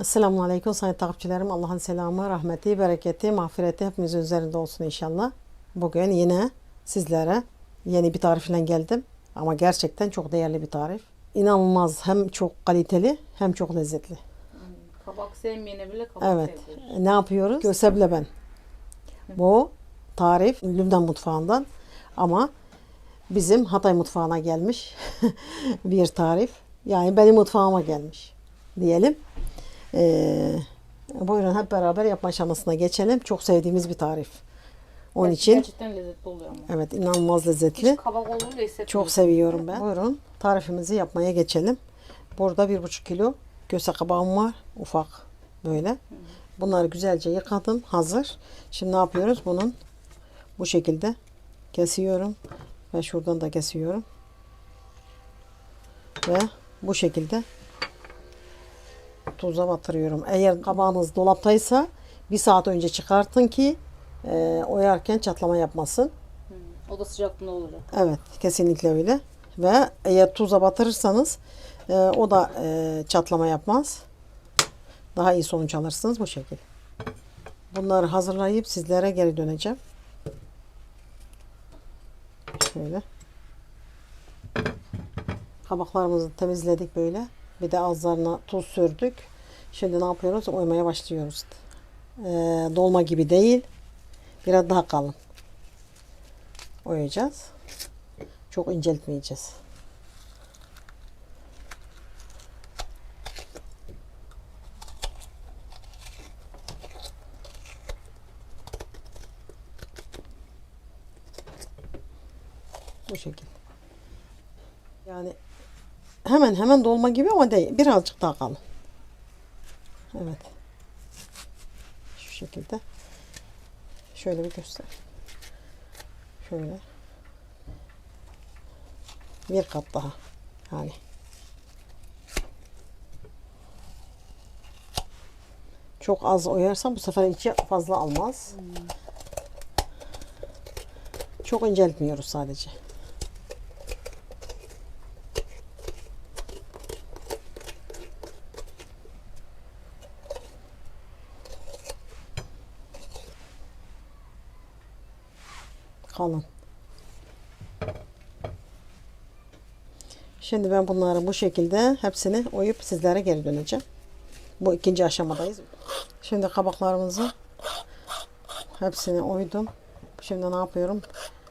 Esselamu Aleyküm sayın takipçilerim. Allah'ın selamı, rahmeti, bereketi, mağfireti hepimizin üzerinde olsun inşallah. Bugün yine sizlere yeni bir tarifle geldim. Ama gerçekten çok değerli bir tarif. İnanılmaz hem çok kaliteli hem çok lezzetli. Kabak sevmeyene bile kabak Evet. sevdirir. Ne yapıyoruz? Göseble ben. Bu tarif Lübnan mutfağından ama bizim Hatay mutfağına gelmiş bir tarif. Yani benim mutfağıma gelmiş diyelim. Ee, buyurun hep beraber yapma aşamasına geçelim. Çok sevdiğimiz bir tarif. Onun Ger- için Gerçekten lezzetli oluyor ama. evet inanılmaz lezzetli. Hiç kabak olduğunu da hissetmiyorum. Çok seviyorum ben. Buyurun tarifimizi yapmaya geçelim. Burada bir buçuk kilo köse kabağım var. Ufak böyle. Bunları güzelce yıkadım. Hazır. Şimdi ne yapıyoruz? Bunun bu şekilde kesiyorum. Ve şuradan da kesiyorum. Ve bu şekilde tuza batırıyorum. Eğer kabağınız dolaptaysa bir saat önce çıkartın ki e, oyarken çatlama yapmasın. Hı. O da sıcaklığında olacak. Evet, kesinlikle öyle. Ve eğer tuza batırırsanız e, o da e, çatlama yapmaz. Daha iyi sonuç alırsınız bu şekilde. Bunları hazırlayıp sizlere geri döneceğim. Şöyle. Kabaklarımızı temizledik böyle. Bir de ağızlarına tuz sürdük. Şimdi ne yapıyoruz? Oymaya başlıyoruz. E, dolma gibi değil. Biraz daha kalın oyacağız. Çok inceltmeyeceğiz. Bu şekilde. Yani hemen hemen dolma gibi ama değil. Birazcık daha kalın. Evet. Şu şekilde. Şöyle bir göster. Şöyle. Bir kat daha. Yani. Çok az oyarsam bu sefer içi fazla almaz. Çok inceltmiyoruz sadece. Kalın. Şimdi ben bunları bu şekilde hepsini oyup sizlere geri döneceğim. Bu ikinci aşamadayız. Şimdi kabaklarımızı hepsini oydum. Şimdi ne yapıyorum?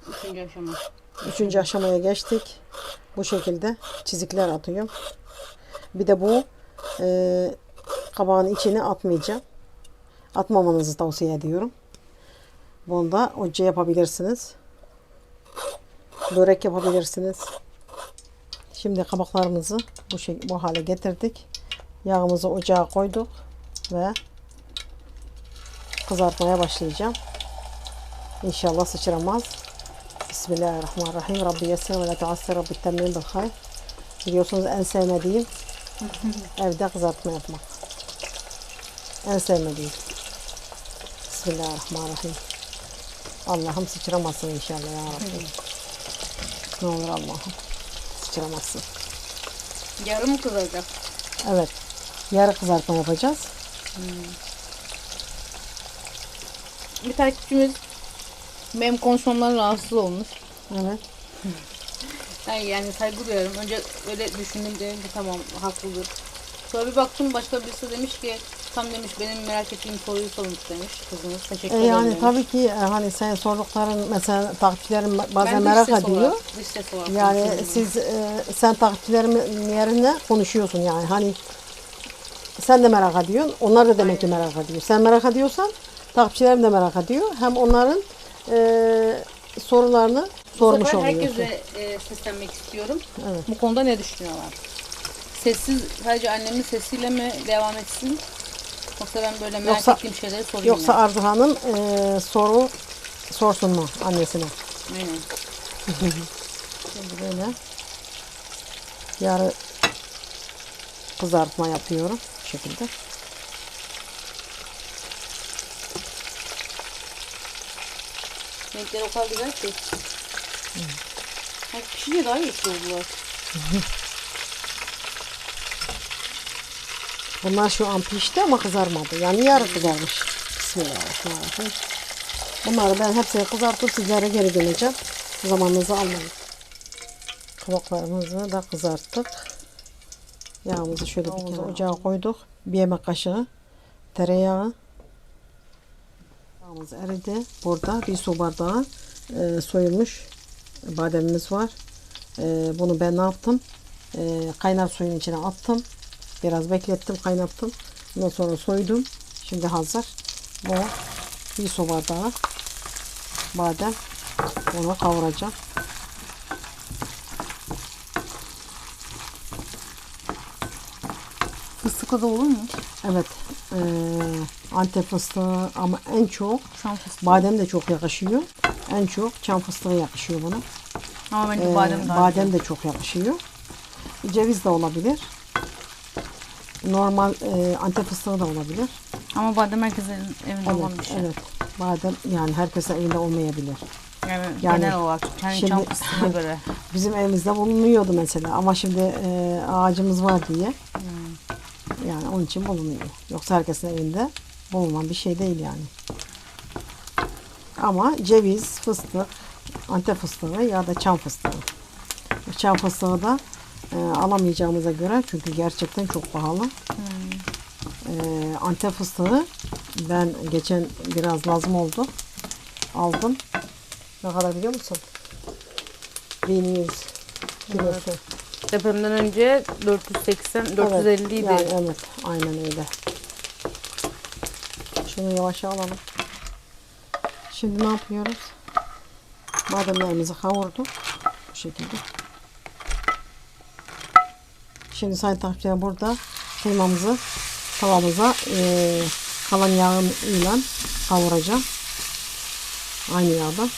Üçüncü aşama. Üçüncü aşamaya geçtik. Bu şekilde çizikler atıyorum. Bir de bu e, kabağın içine atmayacağım. Atmamanızı tavsiye ediyorum. Bunu da ocağa yapabilirsiniz. Börek yapabilirsiniz. Şimdi kabaklarımızı bu şey bu hale getirdik. Yağımızı ocağa koyduk ve kızartmaya başlayacağım. İnşallah sıçramaz. Bismillahirrahmanirrahim. Rabbi yessir ve la tuassir. Rabbi temmin bil hayr. Biliyorsunuz en sevmediğim evde kızartma yapmak. En sevmediğim. Bismillahirrahmanirrahim. Allah'ım sıçramasın inşallah ya Rabbi. Ne olur Allah'ım sıçramasın. Yarım mı kızaracak? Evet. Yarı kızartma yapacağız. Bir takipçimiz benim konuşmamdan rahatsız olmuş. Evet. Ben yani saygı duyuyorum. Önce öyle düşündüm dedim ki tamam haklıdır. Sonra bir baktım başka birisi demiş ki tam demiş benim merak ettiğim soruyu sormuş demiş kızınız. Teşekkür E ederim yani demiş. tabii ki e, hani sen sordukların mesela takipçilerin bazen dış merak ses ediyor. olarak- dış ses olarak Yani konuşuyorum. siz e, sen takipçilerimin yerine konuşuyorsun yani hani sen de merak ediyorsun. Onlar da demek ki merak ediyor. Sen merak ediyorsan takipçilerim de merak ediyor. Hem onların e, sorularını sormuş sefer oluyorsun. herkese e, seslenmek istiyorum. Evet. Bu konuda ne düşünüyorlar? Sessiz, sadece annemin sesiyle mi devam etsin? Yoksa ben böyle merak Yoksa- ettiğim şeyleri sorayım Yoksa mı? Arzu Hanım e, soru sorsun mu annesine? Aynen. Şimdi böyle yarı kızartma yapıyorum bu şekilde. Renkleri o kadar güzel ki. Ha, pişince daha iyi oldular. Bunlar şu an pişti ama kızarmadı. Yani yarı kızarmış. Bismillahirrahmanirrahim. Bunları ben hepsini kızartıp sizlere geri döneceğim. Zamanınızı almayın. Kabaklarımızı da kızarttık. Yağımızı şöyle bir kere ocağa koyduk. Bir yemek kaşığı tereyağı. Yağımız eridi. Burada bir su bardağı e, soyulmuş bademimiz var. E, bunu ben ne yaptım? E, kaynar suyun içine attım. Biraz beklettim, kaynattım. Ondan sonra soydum. Şimdi hazır. Bu bir su bardağı badem. Onu kavuracağım. Fıstıklı da olur mu? Evet. E, Antep fıstığı ama en çok Çam fıstığı. badem de çok yakışıyor. En çok çam fıstığı yakışıyor buna. Ama bence Ee, badem daha badem de çok yakışıyor. Ceviz de olabilir. Normal e, Antep fıstığı da olabilir. Ama badem herkesin evinde olan Evet, bir şey. evet. Badem yani herkesin evinde olmayabilir. Yani, Yani genel olarak kendi şimdi- çam fıstığına göre. Bizim evimizde bulunuyordu mesela ama şimdi e, ağacımız var diye. Yani onun için bulunuyor. Yoksa herkesin evinde bulunan bir şey değil yani. Ama ceviz, fıstık, antep fıstığı ya da çam fıstığı. Çam fıstığı da e, alamayacağımıza göre çünkü gerçekten çok pahalı. E, antep fıstığı ben geçen biraz lazım oldu. Aldım. Ne kadar biliyor musun? 1100 kilosu. Depremden önce 480, 450 idi. Evet, yani evet, aynen öyle. Şunu yavaş alalım. Şimdi ne yapıyoruz? Bademlerimizi kavurduk. Bu şekilde. Şimdi sayın takipçiler burada kıymamızı tavamıza eee kalan yağın ile kavuracağım. Aynı yağda.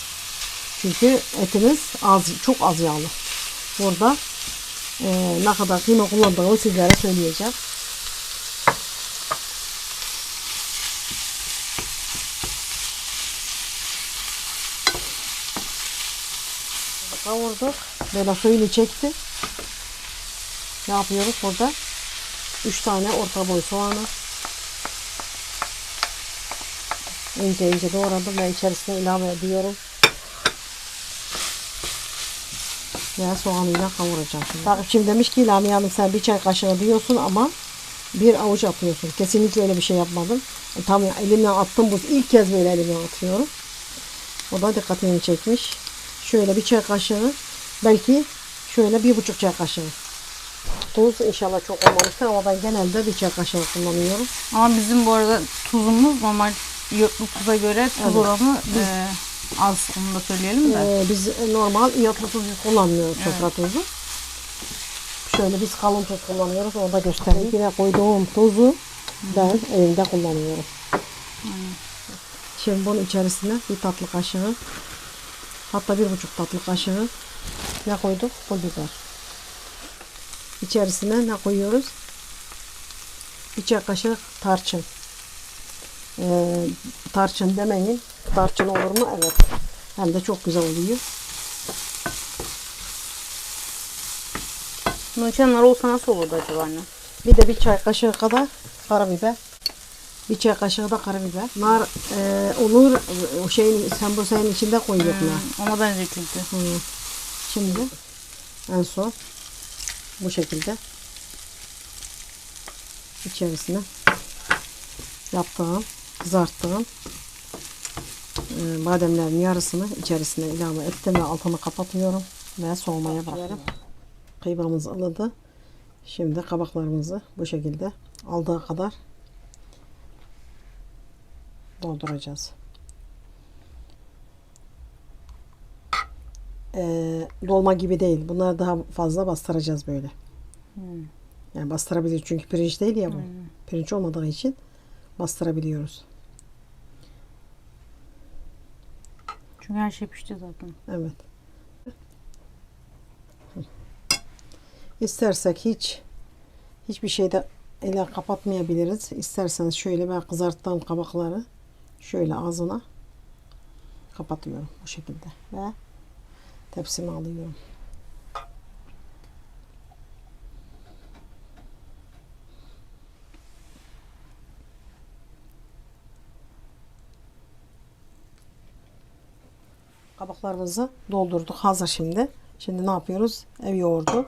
Çünkü etimiz az, çok az yağlı. Burada eee, ne kadar kıyma kullandığımı sizlere söyleyeceğim. Kavurduk. Böyle suyunu çekti. Ne yapıyoruz burada? 3 tane orta boy soğanı. İnce ince doğradım ve içerisine ilave ediyorum. Ya soğanıyla kavuracağım şimdi. Takipçim demiş ki Lami Hanım sen bir çay kaşığı diyorsun ama bir avuç atıyorsun. Kesinlikle öyle bir şey yapmadım. E, tam elimle attım bu ilk kez böyle elimle atıyorum. O da dikkatini çekmiş. Şöyle bir çay kaşığı belki şöyle bir buçuk çay kaşığı. Tuz inşallah çok olmamıştır ama ben genelde bir çay kaşığı kullanıyorum. Ama bizim bu arada tuzumuz normal iyotlu tuza göre tuz Evet. oranı e, az. Onu da söyleyelim de. Ee, biz normal iyotlu tuz kullanmıyoruz sofra tuzu. Şöyle biz kalın tuz kullanıyoruz. Onu da göstereyim. Yine koyduğum tuzu ben evimde kullanıyorum. Şimdi bunun içerisine bir tatlı kaşığı hatta bir buçuk tatlı kaşığı ne koyduk? Pul biber. İçerisine ne koyuyoruz? Bir çay kaşığı tarçın. Ee, tarçın demeyin. Tarçın olur mu? Evet. Hem de çok güzel oluyor. Nar olsa nasıl olurdu acaba anne? Bir de bir çay kaşığı kadar karabiber. Bir çay kaşığı da karabiber. Nar e, olur. O şeyin sen bu şeyin içinde koyuyorsun. nar. Ona benziyor çünkü. Hı. Şimdi en son bu şekilde içerisine yaptığım, kızarttığım e, bademlerin yarısını içerisine ilave ettim ve altını kapatıyorum ve soğumaya bırakıyorum. Kıymamız ılıdı. Şimdi kabaklarımızı bu şekilde aldığı kadar dolduracağız. Ee, dolma gibi değil. Bunları daha fazla bastıracağız böyle. Yani bastırabiliriz çünkü pirinç değil ya bu. Pirinç olmadığı için bastırabiliyoruz. Çünkü her şey pişti zaten. Evet. İstersek hiç hiçbir şeyde ele kapatmayabiliriz. İsterseniz şöyle ben kızarttığım kabakları şöyle ağzına kapatıyorum bu şekilde ve Tepsimi alıyorum. Kabaklarımızı doldurduk. Hazır şimdi. Şimdi ne yapıyoruz? Ev yoğurdu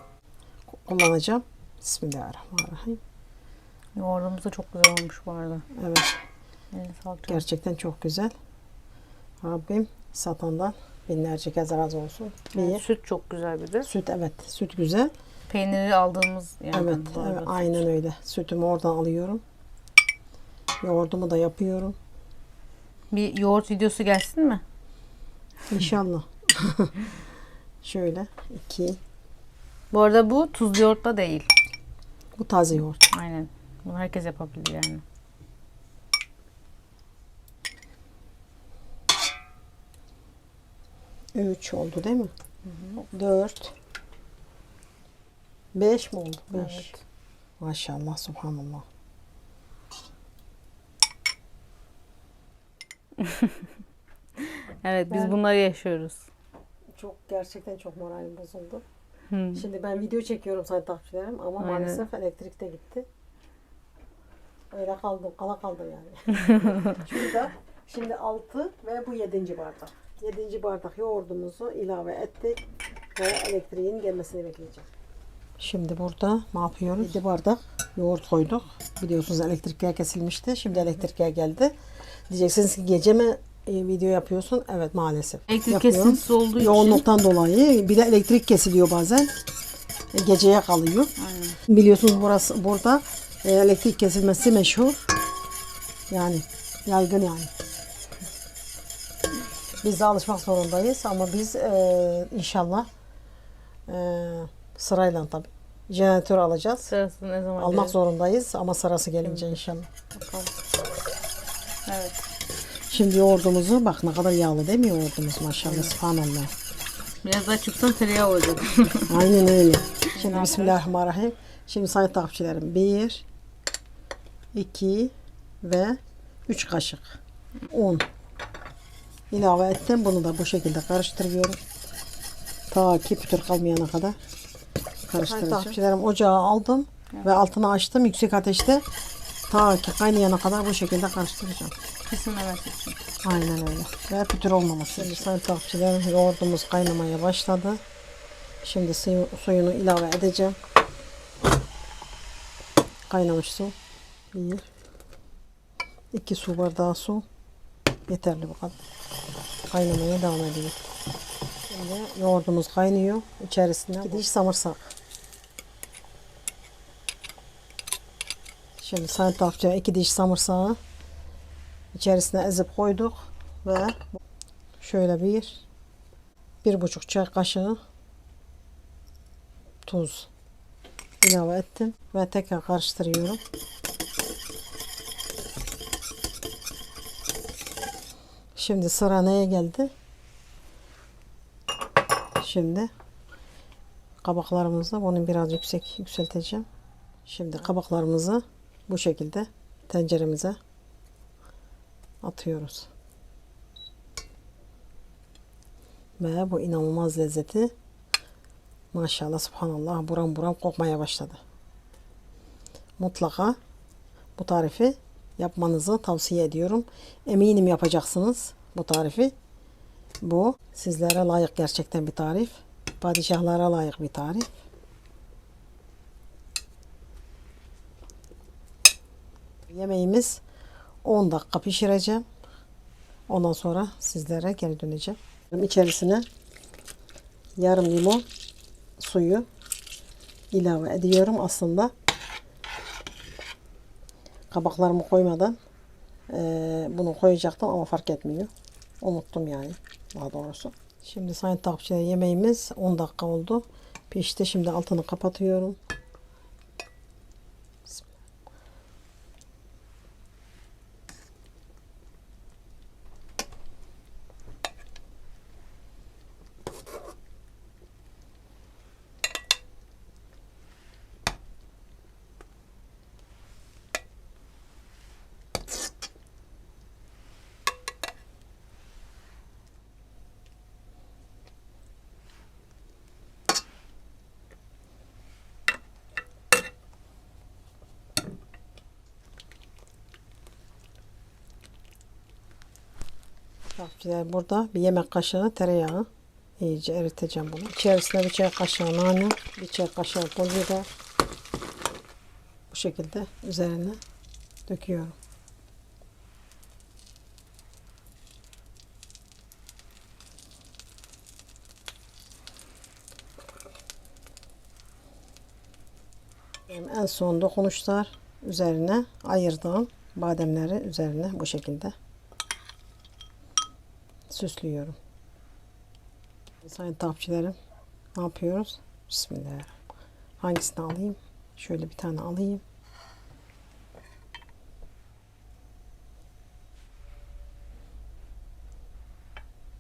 kullanacağım. Bismillahirrahmanirrahim. Yoğurdumuz da çok güzel olmuş bu arada. Evet. Gerçekten çok güzel. Rabbim satandan binlerce kez razı olsun. Evet, Bir. Süt çok güzel bir de. Süt evet. Süt güzel. Peyniri aldığımız yerden. Evet, evet aynen öyle. Sütümü oradan alıyorum. Yoğurdumu da yapıyorum. Bir yoğurt videosu gelsin mi? İnşallah. Şöyle iki. Bu arada bu tuzlu yoğurtla değil. Bu taze yoğurt. Aynen. Bunu herkes yapabilir yani. Üç oldu değil mi? Dört. Beş mi oldu? Beş. Evet. Maşallah, subhanallah. Evet biz Ben- bunları yaşıyoruz. Çok gerçekten çok moralim bozuldu. Hı. Şimdi ben video çekiyorum sayın takipçilerim ama Aynen. maalesef elektrik de gitti. Öyle kaldım, kala kaldım yani. Şurada şimdi 6 ve bu 7. bardak. 7. bardak yoğurdumuzu ilave ettik ve elektriğin gelmesini bekleyeceğim. Şimdi burada ne yapıyoruz? 7 bardak yoğurt koyduk. Biliyorsunuz elektrikler kesilmişti. Şimdi elektrikler geldi. Diyeceksiniz ki gece mi e, video yapıyorsun? Evet maalesef. Elektrik kesintisi olduğu için. Yoğunluktan dolayı bir de elektrik kesiliyor bazen. E, Geceye kalıyor. Aynen. Biliyorsunuz burası burada e, elektrik kesilmesi meşhur. Yani yaygın yani. Biz de alışmak zorundayız ama biz e, inşallah e, sırayla tabii jeneratör alacağız. Sırası ne zaman Almak gelir? zorundayız ama sırası gelince inşallah. Bakalım. Evet. Şimdi yoğurdumuzu bak ne kadar yağlı değil mi yoğurdumuz maşallah subhanallah. Biraz daha çıksan tereyağı olacak. Aynen öyle. Şimdi Bismillahirrahmanirrahim. Şimdi sayın takipçilerim. Bir, iki ve üç kaşık un ilave ettim. Bunu da bu şekilde karıştırıyorum. Ta ki pütür kalmayana kadar karıştıracağım. Takipçilerim ocağı aldım ve altını açtım yüksek ateşte. Ta ki kaynayana kadar bu şekilde karıştıracağım. Kesinlemesi için. Aynen öyle. Ve pütür olmaması. Şimdi sayın takipçilerim yoğurdumuz kaynamaya başladı. Şimdi suyu, suyunu ilave edeceğim. Kaynamış su. Bir. iki su bardağı su. Yeterli bu kadar. Kaynamaya devam ediyor. Şimdi yoğurdumuz kaynıyor. İçerisine iki diş samırsak. Şimdi takipçilerim iki diş samırsağı içerisine ezip koyduk ve şöyle bir bir buçuk çay kaşığı tuz ilave ettim ve tekrar karıştırıyorum. Şimdi sıra neye geldi? Şimdi kabaklarımızı bunu biraz yüksek yükselteceğim. Şimdi kabaklarımızı bu şekilde tenceremize atıyoruz. Ve bu inanılmaz lezzeti maşallah subhanallah buram buram kokmaya başladı. Mutlaka bu tarifi yapmanızı tavsiye ediyorum. Eminim yapacaksınız bu tarifi. Bu sizlere layık gerçekten bir tarif. Padişahlara layık bir tarif. Yemeğimiz 10 dakika pişireceğim. Ondan sonra sizlere geri döneceğim. İçerisine yarım limon suyu ilave ediyorum. Aslında kabaklarımı koymadan bunu koyacaktım ama fark etmiyor. Unuttum yani daha doğrusu. Şimdi sayın takipçiler yemeğimiz 10 dakika oldu. Pişti. Şimdi altını kapatıyorum. Takipçiler burada bir yemek kaşığı tereyağı. İyice eriteceğim bunu. İçerisine bir çay kaşığı nane, bir çay kaşığı pul biber. Bu şekilde üzerine döküyorum. En son dokunuşlar üzerine ayırdığım bademleri üzerine bu şekilde süslüyorum. Sayın takipçilerim ne yapıyoruz? Bismillahirrahmanirrahim. Hangisini alayım? Şöyle bir tane alayım.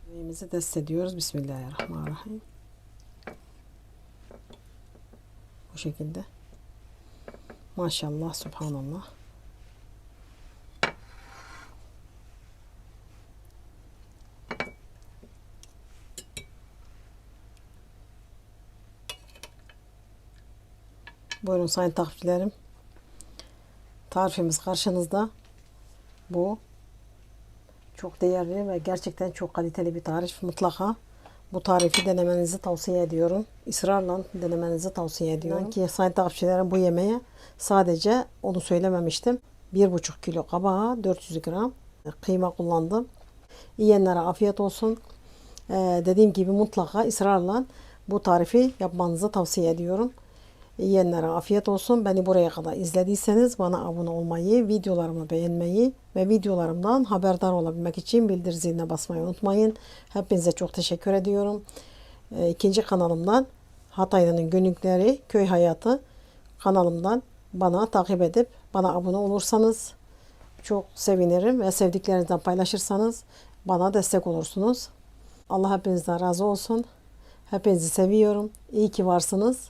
Yemeğimizi dest ediyoruz. Bismillahirrahmanirrahim. Bu şekilde. Maşallah, subhanallah. Buyurun sayın takipçilerim. Tarifimiz karşınızda. Bu çok değerli ve gerçekten çok kaliteli bir tarif. Mutlaka bu tarifi denemenizi tavsiye ediyorum. Israrla denemenizi tavsiye ediyorum. Ki sayın takipçilerim bu yemeğe sadece onu söylememiştim. 1,5 kilo kabağa 400 gram kıyma kullandım. Yiyenlere afiyet olsun. Ee, dediğim gibi mutlaka ısrarla bu tarifi yapmanızı tavsiye ediyorum. Yiyenlere afiyet olsun. Beni buraya kadar izlediyseniz bana abone olmayı, videolarımı beğenmeyi ve videolarımdan haberdar olabilmek için bildir ziline basmayı unutmayın. Hepinize çok teşekkür ediyorum. Ee, ikinci kanalımdan Hataylı'nın günlükleri, köy hayatı kanalımdan bana takip edip bana abone olursanız çok sevinirim ve sevdiklerinizden paylaşırsanız bana destek olursunuz. Allah hepinizden razı olsun. Hepinizi seviyorum. İyi ki varsınız.